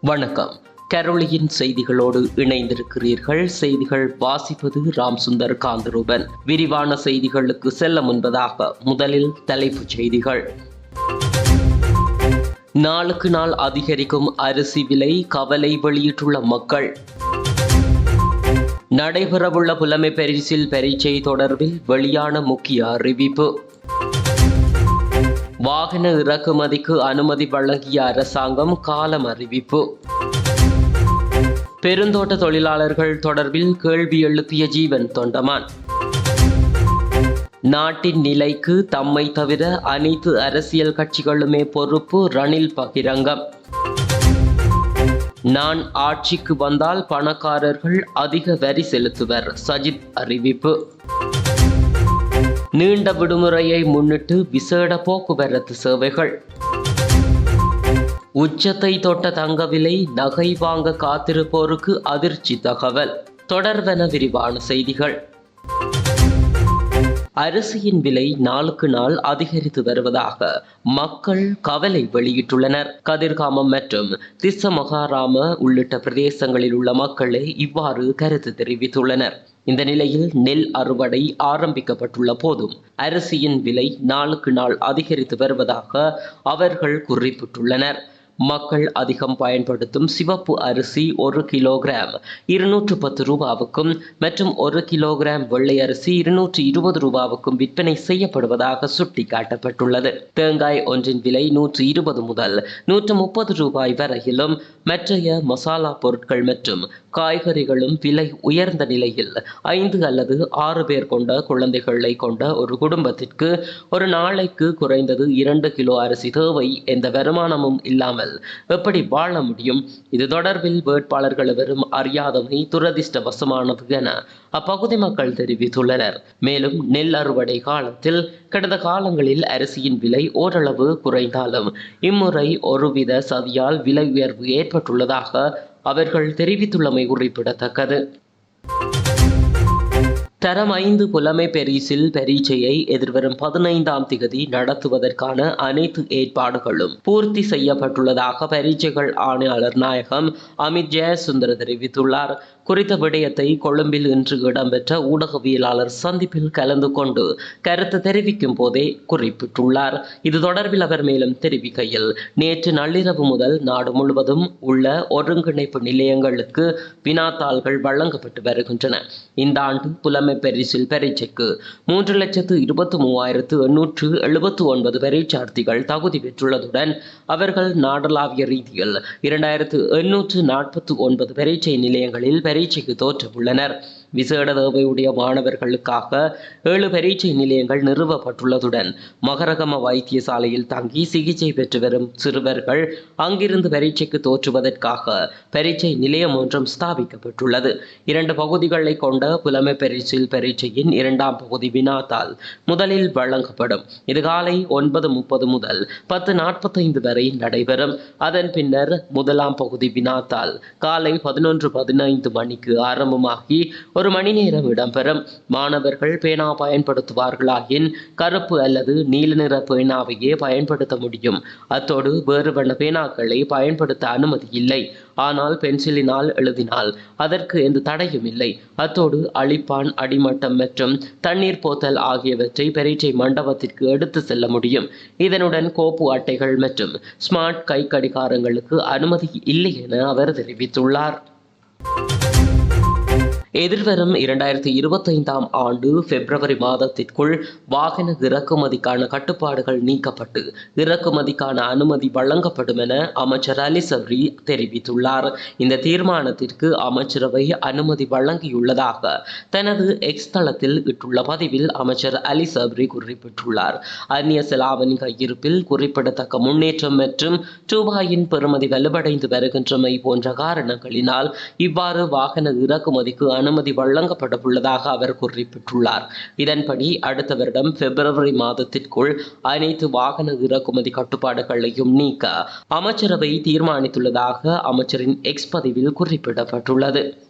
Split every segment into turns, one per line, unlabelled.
வணக்கம். கரோலியின் செய்திகளோடு இணைந்திருக்கிறீர்கள். செய்திகள் வாசிப்பது ராம் சுந்தர் காந்தரூபன். விரிவான செய்திகளுக்கு செல்ல முன்பதாக முதலில் தலைப்புச் செய்திகள். நாளுக்கு நாள் அதிகரிக்கும் அரிசி விலை கவலை வெளியிட்டுள்ள மக்கள். நடைபெறவுள்ள புலமை பரிசில் பரீட்சை தொடர்பில் வெளியான முக்கிய அறிவிப்பு. வாகன இறக்குமதிக்கு அனுமதி வழங்கிய அரசாங்கம் காலம் அறிவிப்பு. பெருந்தோட்ட தொழிலாளர்கள் தொடர்பில் கேள்வி எழுப்பிய ஜீவன் தொண்டமான். நாட்டின் நிலைக்கு தம்மை தவிர அனைத்து அரசியல் கட்சிகளுமே பொறுப்பு ரணில் பகிரங்கம். நான் ஆட்சிக்கு வந்தால் பணக்காரர்கள் அதிக வரி செலுத்துவர் சஜித் அறிவிப்பு. நீண்ட விடுமுறையை முன்னிட்டு விசேட போக்குவரத்து சேவைகள். உச்சத்தை தொட்ட தங்க விலை நகை வாங்க காத்திருப்போருக்கு அதிர்ச்சி தகவல். தொடர்வென விரிவான செய்திகள். அரிசியின் விலை நாளுக்கு நாள் அதிகரித்து வருவதாக மக்கள் கவலை வெளியிட்டுள்ளனர். கதிர்காமம் மற்றும் திஸ்ஸமகாராம உள்ளிட்ட பிரதேசங்களில் உள்ள மக்களே இவ்வாறு கருத்து தெரிவித்துள்ளனர். இந்த நிலையில் நெல் அறுவடை ஆரம்பிக்கப்பட்டுள்ள போதும் அரிசியின் விலை நாளுக்கு நாள் அதிகரித்து வருவதாக அவர்கள் குறிப்பிட்டுள்ளனர். மக்கள் அதிகம் பயன்படுத்தும் சிவப்பு அரிசி ஒரு கிலோகிராம் இருநூற்று பத்து ரூபாவுக்கும் மற்றும் ஒரு கிலோகிராம் வெள்ளை அரிசி இருநூற்று இருபது ரூபாவுக்கும் விற்பனை செய்யப்படுவதாக சுட்டிக்காட்டப்பட்டுள்ளது. தேங்காய் ஒன்றின் விலை நூற்று இருபது முதல் நூற்று முப்பது ரூபாய் வரையிலும் மற்றைய மசாலா பொருட்கள் மற்றும் காய்கறிகளும் விலை உயர்ந்த நிலையில் ஐந்து அல்லது ஆறு பேர் கொண்ட குழந்தைகளை கொண்ட ஒரு குடும்பத்திற்கு ஒரு நாளைக்கு குறைந்தது இரண்டு கிலோ அரிசி தேவை எந்த வருமானமும் இல்லாமல் எப்படி வாழ முடியும்? இது தொடர்பில் வேட்பாளர்கள் வெறும் அறியாதமை துரதிர்ஷ்டவசமானது என அப்பகுதி மக்கள் தெரிவித்துள்ளனர். மேலும் நெல் அறுவடை காலத்தில் கடந்த காலங்களில் அரிசியின் விலை ஓரளவு குறைந்தாலும் இம்முறை ஒருவித சதியால் விலை உயர்வு ஏற்பட்டுள்ளதாக அவர்கள் தெரிவித்துள்ளமை குறிப்பிடத்தக்கது. தரம் ஐந்து புலமை பெரிசில் பரீட்சையை எதிர்வரும் பதினைந்தாம் திகதி நடத்துவதற்கான அனைத்து ஏற்பாடுகளும் பூர்த்தி செய்யப்பட்டுள்ளதாக பரீட்சைகள் ஆணையாளர் நாயகம் அமித் ஜெயசுந்தர் தெரிவித்துள்ளார். குறித்த விடயத்தை கொழும்பில் இன்று இடம்பெற்ற ஊடகவியலாளர் சந்திப்பில் கலந்து கொண்டு கருத்து தெரிவிக்கும் போதே குறிப்பிட்டுள்ளார். இது தொடர்பில் அவர் மேலும் தெரிவிக்கையில் நேற்று நள்ளிரவு முதல் நாடு முழுவதும் உள்ள ஒருங்கிணைப்பு நிலையங்களுக்கு வினாத்தாள்கள் வழங்கப்பட்டு வருகின்றன. இந்த ஆண்டு புலமை பரிசில் பரீட்சைக்கு மூன்று லட்சத்து இருபத்தி மூவாயிரத்து எண்ணூற்று எழுபத்து ஒன்பது பரீட்சார்த்திகள் தகுதி பெற்றுள்ளதுடன் அவர்கள் நாடளாவிய ரீதியில் இரண்டாயிரத்து எண்ணூற்று நாற்பத்தி ஒன்பது பரீட்சை நிலையங்களில் பரீட்சைக்கு தோற்றவுள்ளனர் விசேட தேவையுடைய மாணவர்களுக்காக ஏழு பரீட்சை நிலையங்கள் நிறுவப்பட்டுள்ளதுடன் மகரகம வைத்தியசாலையில் தங்கி சிகிச்சை பெற்று வரும் சிறுவர்கள் அங்கிருந்து பரீட்சைக்கு தோற்றுவதற்காக பரீட்சை நிலையம் ஒன்றும் ஸ்தாபிக்கப்பட்டுள்ளது. இரண்டு பகுதிகளை கொண்ட புலமை பரீட்சையில் பரீட்சையின் இரண்டாம் பகுதி வினாத்தால் முதலில் வழங்கப்படும். இது காலை ஒன்பது முப்பது முதல் பத்து நாற்பத்தைந்து வரை நடைபெறும். அதன் பின்னர் முதலாம் பகுதி வினாத்தால் காலை பதினொன்று பதினைந்து மணிக்கு ஆரம்பமாகி ஒரு மணி நேரம் இடம்பெறும். மாணவர்கள் பேனா பயன்படுத்துவார்களாயின் கருப்பு அல்லது நீல நிற பேனாவையே பயன்படுத்த முடியும். அத்தோடு வேறு வண்ண பேனாக்களை பயன்படுத்த அனுமதி இல்லை. ஆனால் பென்சிலினால் எழுதினால் அதற்கு எந்த தடையும் இல்லை. அத்தோடு அழிப்பான் அடிமட்டம் மற்றும் தண்ணீர் போத்தல் ஆகியவற்றை பரீட்சை மண்டபத்திற்கு எடுத்து செல்ல முடியும். இதனுடன் கோப்பு அட்டைகள் மற்றும் ஸ்மார்ட் கை கடிகாரங்களுக்கு அனுமதி இல்லை என அவர் தெரிவித்துள்ளார். எதிர்வரும் இரண்டாயிரத்தி இருபத்தைந்தாம் ஆண்டு பிப்ரவரி மாதத்திற்குள் வாகன இறக்குமதிக்கான கட்டுப்பாடுகள் நீக்கப்பட்டு இறக்குமதிக்கான அனுமதி வழங்கப்படும் என அமைச்சர் அலி சப்ரி தெரிவித்துள்ளார். இந்த தீர்மானத்திற்கு அமைச்சரவை அனுமதி வழங்கியுள்ளதாக தனது எக்ஸ் தளத்தில் இட்டுள்ள பதிவில் அமைச்சர் அலி சப்ரி குறிப்பிட்டுள்ளார். அந்நிய செலாவணி கையிருப்பில் குறிப்பிடத்தக்க முன்னேற்றம் மற்றும் ரூபாயின் பெறுமதி வலுவடைந்து வருகின்றமை போன்ற காரணங்களினால் இவ்வாறு வாகன இறக்குமதிக்கு அனுமதி வழங்கப்பட உள்ளதாக அவர் குறிப்பிட்டுள்ளார். இதன்படி அடுத்த வருடம் பிப்ரவரி மாதத்திற்குள் அனைத்து வாகன இறக்குமதி கட்டுப்பாடுகளையும் நீக்க அமைச்சரவை தீர்மானித்துள்ளதாக அமைச்சரின் எக்ஸ் பதிவில் குறிப்பிடப்பட்டுள்ளது.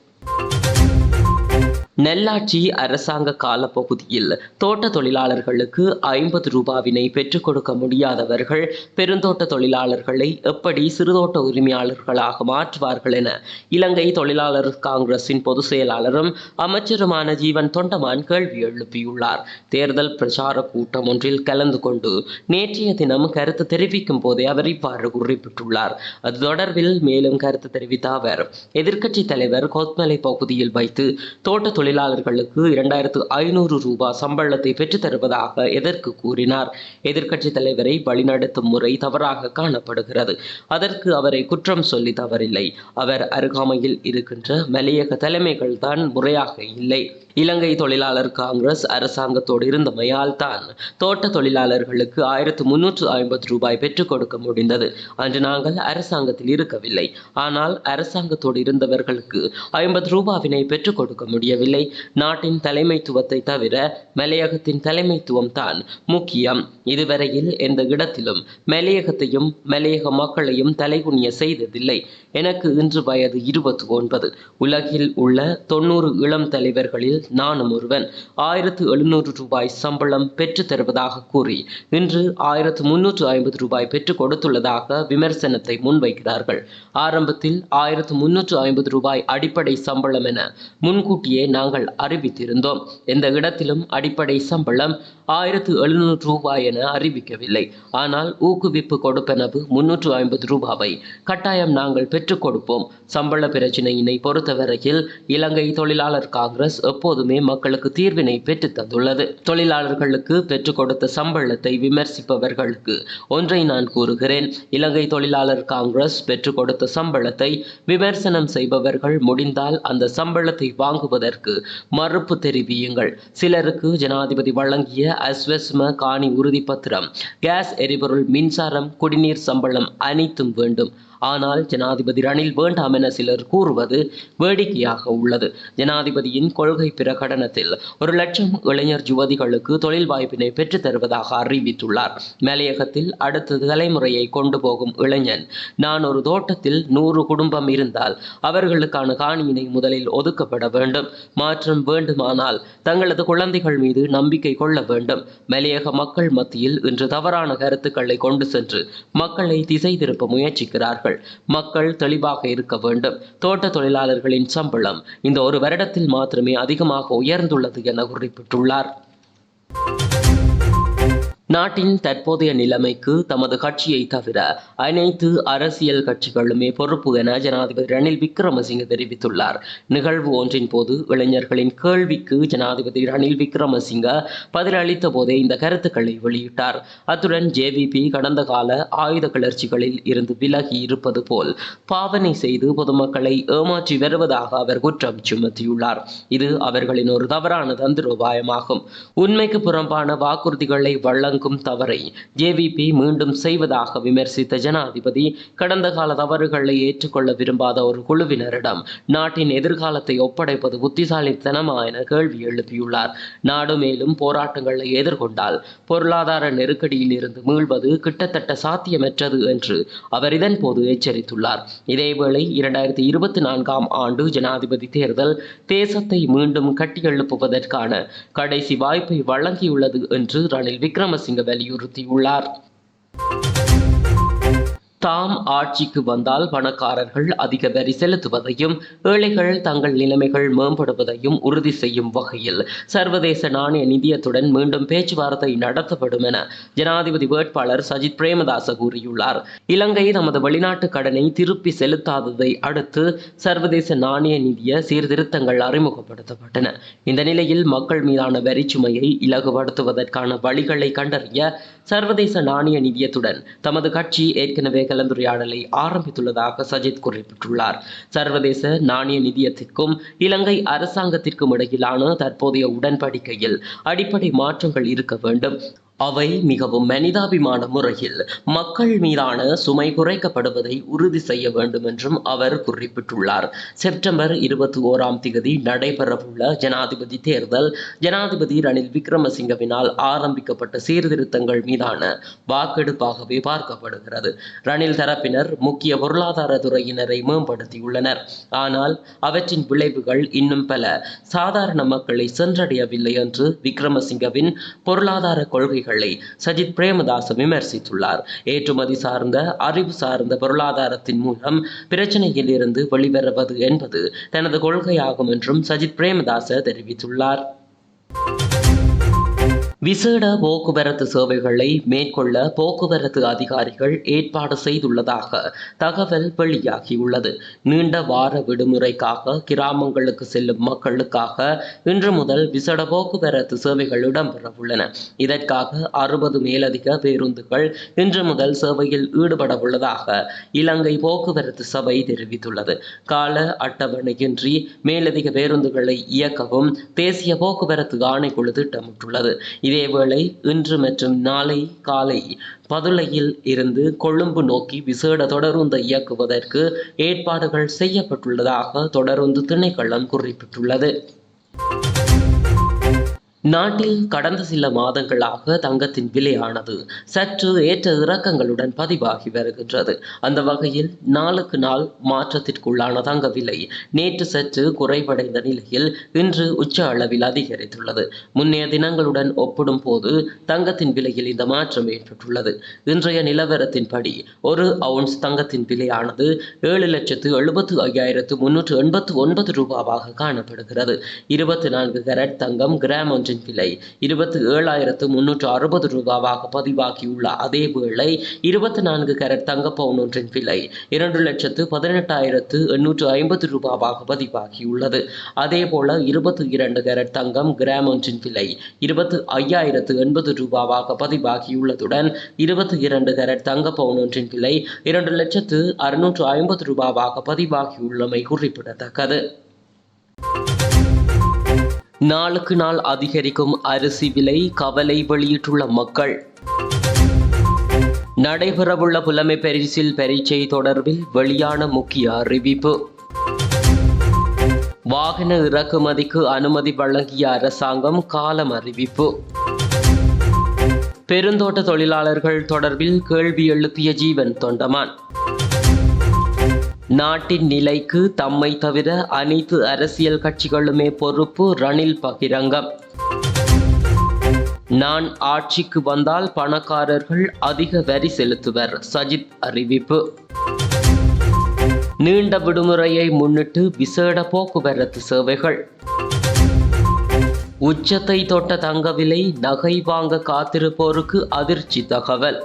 நெல்லாட்சி அரசாங்க காலப்பகுதியில் தோட்ட தொழிலாளர்களுக்கு ஐம்பது ரூபாவினை பெற்றுக் கொடுக்க முடியாதவர்கள் பெருந்தோட்ட தொழிலாளர்களை எப்படி சிறுதோட்ட உரிமையாளர்களாக மாற்றுவார்கள் என இலங்கை தொழிலாளர் காங்கிரசின் பொதுச் செயலாளரும் அமைச்சருமான ஜீவன் தொண்டமான் கேள்வி எழுப்பியுள்ளார். தேர்தல் பிரச்சார கூட்டம் ஒன்றில் கலந்து கொண்டு நேற்றைய தினம் கருத்து தெரிவிக்கும் போதே அவர் இவ்வாறு குறிப்பிட்டுள்ளார். அது தொடர்பில் மேலும் கருத்து தெரிவித்த அவர் எதிர்க்கட்சித் தலைவர் கொத்மலை பகுதியில் வைத்து தோட்ட தொழிலாளர்களுக்கு இரண்டாயிரத்து ஐநூறு ரூபாய் சம்பளத்தை பெற்றுத் தருவதாக எதற்கு கூறினார்? எதிர்க்கட்சித் தலைவரை வழிநடத்தும் முறை தவறாக காணப்படுகிறது. அதற்கு அவரை குற்றம் சொல்லி தவறில்லை. அவர் அருகாமையில் இருக்கின்ற மலையக தலைமைகள் தான் முறையாக இல்லை. இலங்கை தொழிலாளர் காங்கிரஸ் அரசாங்கத்தோடு இருந்தமையால் தான் தோட்ட தொழிலாளர்களுக்கு ஆயிரத்து முன்னூற்று ஐம்பது ரூபாய் பெற்றுக் கொடுக்க முடிந்தது. அன்று நாங்கள் அரசாங்கத்தில் இருக்கவில்லை. ஆனால் அரசாங்கத்தோடு இருந்தவர்களுக்கு ஐம்பது ரூபாவினை பெற்றுக் கொடுக்க முடியவில்லை. நாட்டின் தலைமைத்துவத்தை தவிர மலையகத்தின் தலைமைத்துவம் தான் முக்கியம். இதுவரையில் எந்த இடத்திலும் மலையகத்தையும் மலையக மக்களையும் தலைகுனிய செய்ததில்லை. எனக்கு இன்று வயது இருபத்தி ஒன்பது உலகில் உள்ள தொண்ணூறு இளம் தலைவர்களில் நானும் ஒருவன். ஆயிரத்து எழுநூறு ரூபாய் சம்பளம் பெற்று தருவதாக கூறி இன்று ஆயிரத்து முன்னூற்று ஐம்பது ரூபாய் பெற்றுக் கொடுத்துள்ளதாக விமர்சனத்தை முன்வைக்கிறார்கள். ஆரம்பத்தில் ஆயிரத்து முன்னூற்று ஐம்பது ரூபாய் அடிப்படை சம்பளம் என முன்கூட்டியே நாங்கள் நாங்கள் அறிவித்திருந்தோம். எந்த இடத்திலும் அடிப்படை சம்பளம் ஆயிரத்து எழுநூறு ரூபாய் என அறிவிக்கவில்லை. ஆனால் ஊக்குவிப்பு கொடுப்பனவு முன்னூற்று ஐம்பது ரூபாவை கட்டாயம் நாங்கள் பெற்றுக் கொடுப்போம். சம்பள பிரச்சினையினை பொறுத்தவரையில் இலங்கை தொழிலாளர் காங்கிரஸ் எப்போதுமே மக்களுக்கு தீர்வினை பெற்று தந்துள்ளது. தொழிலாளர்களுக்கு பெற்றுக் கொடுத்த சம்பளத்தை விமர்சிப்பவர்களுக்கு ஒன்றை நான் கூறுகிறேன். இலங்கை தொழிலாளர் காங்கிரஸ் பெற்றுக் கொடுத்த சம்பளத்தை விமர்சனம் செய்பவர்கள் முடிந்தால் அந்த சம்பளத்தை வாங்குவதற்கு மறுப்பு தெரிவியுங்கள். சிலருக்கு ஜனாதிபதி வழங்கிய அஸ்வஸ்ம காணி உறுதிப்பத்திரம் கேஸ் எரிபொருள் மின்சாரம் குடிநீர் சம்பளம் அனைத்தும் வேண்டும். ஆனால் ஜனாதிபதி ரணில் வேண்டாம் என சிலர் கூறுவது வேடிக்கையாக உள்ளது. ஜனாதிபதியின் கொள்கை பிரகடனத்தில் ஒரு லட்சம் இளைஞர் யுவதிகளுக்கு தொழில் வாய்ப்பினை பெற்றுத் தருவதாக அறிவித்துள்ளார். மலையகத்தில் அடுத்த தலைமுறையை கொண்டு போகும் இளைஞன் நான் ஒரு தோட்டத்தில் நூறு குடும்பம் இருந்தால் அவர்களுக்கான காணியினை முதலில் ஒதுக்கப்பட வேண்டும். மாற்றம் வேண்டுமானால் தங்களது குழந்தைகள் மீது நம்பிக்கை கொள்ள வேண்டும். மலையக மக்கள் மத்தியில் இன்று தவறான கருத்துக்களை கொண்டு சென்று மக்களை திசை திருப்ப முயற்சிக்கிறார்கள். மக்கள் தெளிவாக இருக்க வேண்டும். தோட்ட தொழிலாளர்களின் சம்பளம் இந்த ஒரு வருடத்தில் மாத்திரமே அதிகமாக உயர்ந்துள்ளது என குறிப்பிட்டுள்ளார். நாட்டின் தற்போதைய நிலைமைக்கு தமது கட்சியை தவிர அனைத்து அரசியல் கட்சிகளுமே பொறுப்பு என ஜனாதிபதி ரணில் விக்ரமசிங்க தெரிவித்துள்ளார். நிகழ்வு ஒன்றின் போது இளைஞர்களின் கேள்விக்கு ஜனாதிபதி ரணில் விக்ரமசிங்க பதிலளித்த போதே இந்த கருத்துக்களை வெளியிட்டார். அத்துடன் ஜேவிபி கடந்த கால ஆயுத கிளர்ச்சிகளில் இருந்து விலகி இருப்பது போல் பாவனை செய்து பொதுமக்களை ஏமாற்றி வருவதாக அவர் குற்றம் சுமத்தியுள்ளார். இது அவர்களின் ஒரு தவறான தந்திரோபாயமாகும். உண்மைக்கு புறம்பான வாக்குறுதிகளை வழங்கும் வழங்கும் தவறை ஜேவிபி மீண்டும் செய்வதாக விமர்சித்த ஜனாதிபதி கடந்த கால தவறுகளை ஏற்றுக்கொள்ள விரும்பாத ஒரு குழுவினரிடம் நாட்டின் எதிர்காலத்தை ஒப்படைப்பது புத்திசாலித்தனமா என கேள்வி எழுப்பியுள்ளார். நாடு மேலும் போராட்டங்களை எதிர்கொண்டால் பொருளாதார நெருக்கடியில் இருந்து மீள்வது கிட்டத்தட்ட சாத்தியமற்றது என்று அவர் இதன் போது எச்சரித்துள்ளார். இதேவேளை இரண்டாயிரத்தி இருபத்தி நான்காம் ஆண்டு ஜனாதிபதி தேர்தல் தேசத்தை மீண்டும் கட்டியெழுப்புவதற்கான கடைசி வாய்ப்பை வழங்கியுள்ளது என்று ரணில் விக்ரமசிங்க சிங்க வலியுறுத்தியுள்ளார். தாம் ஆட்சிக்கு வந்தால் பணக்காரர்கள் அதிக வரி செலுத்துவதையும் ஏழைகள் தங்கள் நிலைமைகள் மேம்படுவதையும் உறுதி செய்யும் வகையில் சர்வதேச நாணய நிதியத்துடன் மீண்டும் பேச்சுவார்த்தை நடத்தப்படும் என ஜனாதிபதி வேட்பாளர் சஜித் பிரேமதாச கூறியுள்ளார். இலங்கை தமது வெளிநாட்டு கடனை திருப்பி செலுத்தாததை அடுத்து சர்வதேச நாணய நிதிய சீர்திருத்தங்கள் அறிமுகப்படுத்தப்பட்டன. இந்த நிலையில் மக்கள் மீதான வரிச்சுமையை இலகுபடுத்துவதற்கான வழிகளை கண்டறிய சர்வதேச நாணய நிதியத்துடன் தமது கட்சி ஏற்கனவே கலந்துரையாடலை ஆரம்பித்துள்ளதாக சஜித் குறிப்பிட்டுள்ளார். சர்வதேச நாணய நிதியத்திற்கும் இலங்கை அரசாங்கத்திற்கும் இடையிலான தற்போதைய உடன்படிக்கையில் அடிப்படை மாற்றங்கள் இருக்க வேண்டும். அவை மிகவும் மனிதாபிமான முறையில் மக்கள் மீதான சுமை குறைக்கப்படுவதை உறுதி செய்ய வேண்டும் என்றும் அவர் குறிப்பிட்டுள்ளார். செப்டம்பர் இருபத்தி ஓராம் தேதி நடைபெறவுள்ள ஜனாதிபதி தேர்தல் ஜனாதிபதி ரணில் விக்ரமசிங்கவினால் ஆரம்பிக்கப்பட்ட சீர்திருத்தங்கள் மீதான வாக்கெடுப்பாகவே பார்க்கப்படுகிறது. ரணில் தரப்பினர் முக்கிய பொருளாதார துறையினரை மேம்படுத்தியுள்ளனர். ஆனால் அவற்றின் விளைவுகள் இன்னும் பல. சாதாரண மக்களை சென்றடையவில்லை என்று விக்ரமசிங்கவின் பொருளாதார கொள்கைகள் சஜித் பிரேமதாச விமர்சித்துள்ளார். ஏற்றுமதி சார்ந்த அறிவு சார்ந்த பொருளாதாரத்தின் மூலம் பிரச்சனையில் இருந்து வெளிவருவது என்பது தனது கொள்கையாகும் என்றும் சஜித் பிரேமதாச தெரிவித்துள்ளார். விசேட போக்குவரத்து சேவைகளை மேற்கொள்ள போக்குவரத்து அதிகாரிகள் ஏற்பாடு செய்துள்ளதாக தகவல் வெளியாகியுள்ளது. நீண்ட வார விடுமுறைக்காக கிராமங்களுக்கு செல்லும் மக்களுக்காக இன்று முதல் விசேட போக்குவரத்து சேவைகள் இடம்பெறவுள்ளன. இதற்காக அறுபது மேலதிக பேருந்துகள் இன்று முதல் சேவையில் ஈடுபட உள்ளதாக இலங்கை போக்குவரத்து சபை தெரிவித்துள்ளது. கால அட்டவணையின்றி மேலதிக பேருந்துகளை இயக்கவும் தேசிய போக்குவரத்து ஆணைக்குழு திட்டமிட்டுள்ளது. இதேவேளை இன்று மற்றும் நாளை காலை பதுளையில் இருந்து கொழும்பு நோக்கி விசேட தொடருந்து இயக்குவதற்கு ஏற்பாடுகள் செய்யப்பட்டுள்ளதாக தொடருந்து திணைக்களம் குறிப்பிட்டுள்ளது. நாட்டில் கடந்த சில மாதங்களாக தங்கத்தின் விலையானது சற்று ஏற்ற இறக்கங்களுடன் பதிவாகி வருகின்றது. அந்த வகையில் நாளுக்கு நாள் மாற்றத்திற்குள்ளான தங்க விலை நேற்று சற்று குறைவடைந்த நிலையில் இன்று உச்ச அளவில் அதிகரித்துள்ளது. முன்னைய தினங்களுடன் ஒப்பிடும் போது தங்கத்தின் விலையில் இந்த மாற்றம் ஏற்பட்டுள்ளது. இன்றைய நிலவரத்தின்படி ஒரு அவுன்ஸ் தங்கத்தின் விலையானது ஏழு லட்சத்து எழுபத்து ஐயாயிரத்து முன்னூற்று எண்பத்து ஒன்பது ரூபாவாக காணப்படுகிறது. இருபத்தி நான்கு கரட் தங்கம் கிராம் ஒன்றின் விலை இருபத்தி ஏழாயிரத்து முன்னூற்று அறுபது ரூபாவாக பதிவாகியுள்ள அதே வேளை இருபத்தி நான்கு கேரட் தங்க பவுன் ஒன்றின் விலை இரண்டு லட்சத்து பதினெட்டாயிரத்து எண்ணூற்று ஐம்பது ரூபாவாக பதிவாகியுள்ளது. அதே போல இருபத்தி இரண்டு கேரட் தங்கம் கிராம் ஒன்றின் விலை இருபத்து ஐயாயிரத்து எண்பது ரூபாவாக பதிவாகியுள்ளதுடன் இருபத்தி இரண்டு கேரட் தங்க பவுன் ஒன்றின் விலை இரண்டு லட்சத்து அறுநூற்று ஐம்பது ரூபாவாக பதிவாகியுள்ளமை குறிப்பிடத்தக்கது. நாளுக்கு நாள் அதிகரிக்கும் அரிசி விலை கவலை வெளியிட்டுள்ள மக்கள். நடைபெறவுள்ள புலமை பரிசில் பரீட்சை தொடர்பில் வெளியான முக்கிய அறிவிப்பு. வாகன இறக்குமதிக்கு அனுமதி வழங்கிய அரசாங்கம் காலம் அறிவிப்பு. பெருந்தோட்ட தொழிலாளர்கள் தொடர்பில் கேள்வி எழுப்பிய ஜீவன் தொண்டமான். நாட்டின் நிலைக்கு தம்மை தவிர அனைத்து அரசியல் கட்சிகளுமே பொறுப்பு ரணில் பகிரங்கம். நான் ஆட்சிக்கு வந்தால் பணக்காரர்கள் அதிக வரி செலுத்துவர் சஜித் அறிவிப்பு. நீண்ட விடுமுறையை முன்னிட்டு விசேட போக்குவரத்து சேவைகள். உச்சத்தை தொட்ட தங்க விலை நகை வாங்க காத்திருப்போருக்கு அதிர்ச்சி தகவல்.